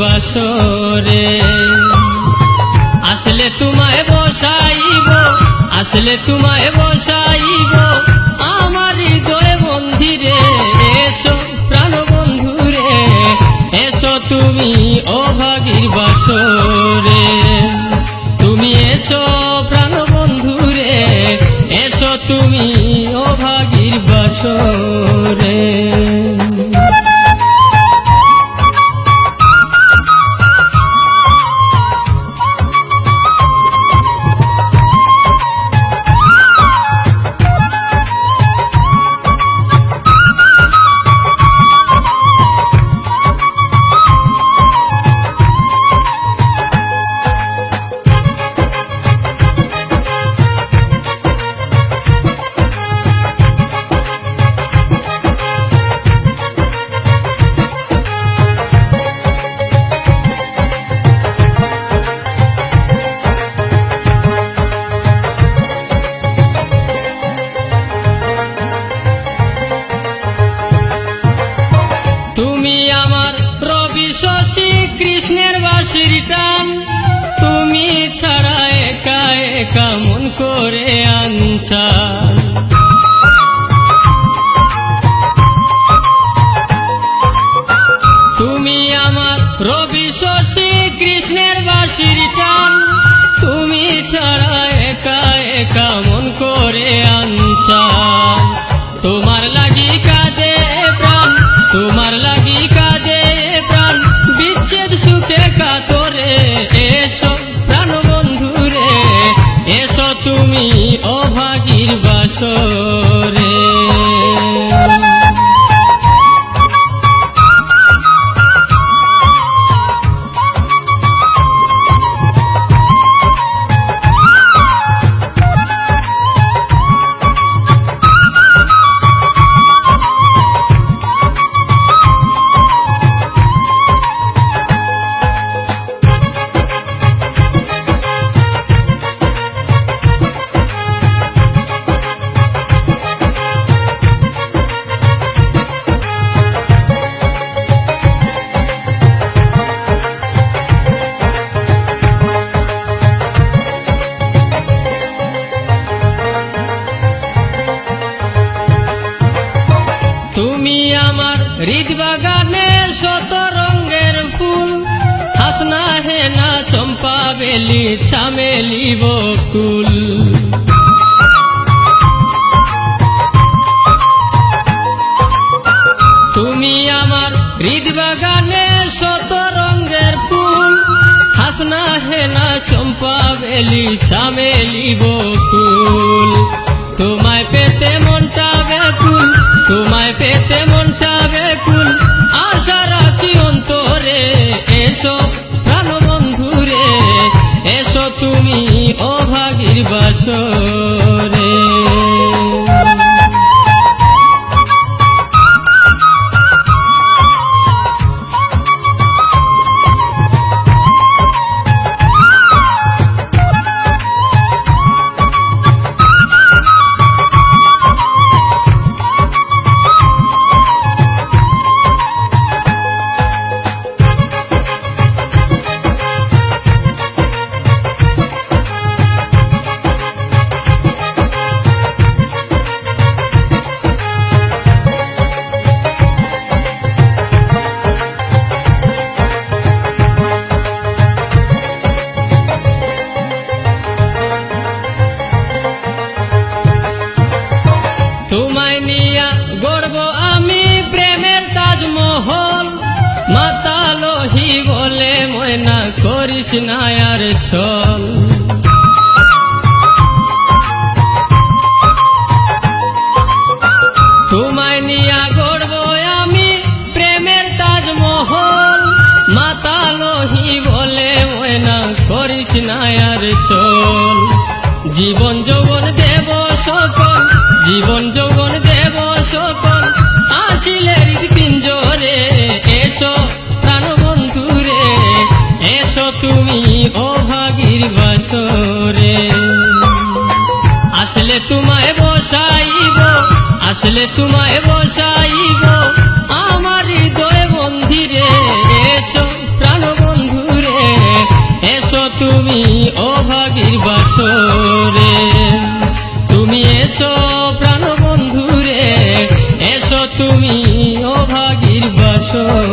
বাসরে আসলে তোমায় বসাইব আসলে তোমায় বসাইব। করে তুমি আমার রবি শশী কৃষ্ণের বাসির টান, তুমি ছাড়া একা একা মন করে আনছান। তোমার লাগি কাজে প্রাণ, তোমার লাগি কাজে প্রাণ, বিচ্ছেদ সুখে কাতরে এসো প্রাণ বন্ধুরে এসো তুমি হৃদবাগানের শত রঙের ফুল। হাসনা হেনা চম্পা বেলি চামেলি বকুল তুমি আমার হৃদবাগানের শত রঙের ফুল। হাসনা হেনা চম্পা বেলি চামেলি বকুল তোমায় পেতে মনটা এসো ভালো বন্ধুরে এসো তুমি বাসরে তোমায় বলে ময়না করিস না আর ছল। তোমায় নিয়া গড়ব আমি প্রেমের তাজমহল। মাতালোহি বলে ময়না করিস না আর চল জীবন যৌবন দেব সকল, জীবন যৌবন প্রীতির বছরে। আসলে তোমায় বসাইব, আসলে তোমায় বসাইব। আমার হৃদয় বন্ধিরে, এসো প্রাণ বন্ধুরে, এসো তুমি অভাগীর বাসরে। তুমি এসো প্রাণ বন্ধুরে, এসো তুমি অভাগীর বাসরে।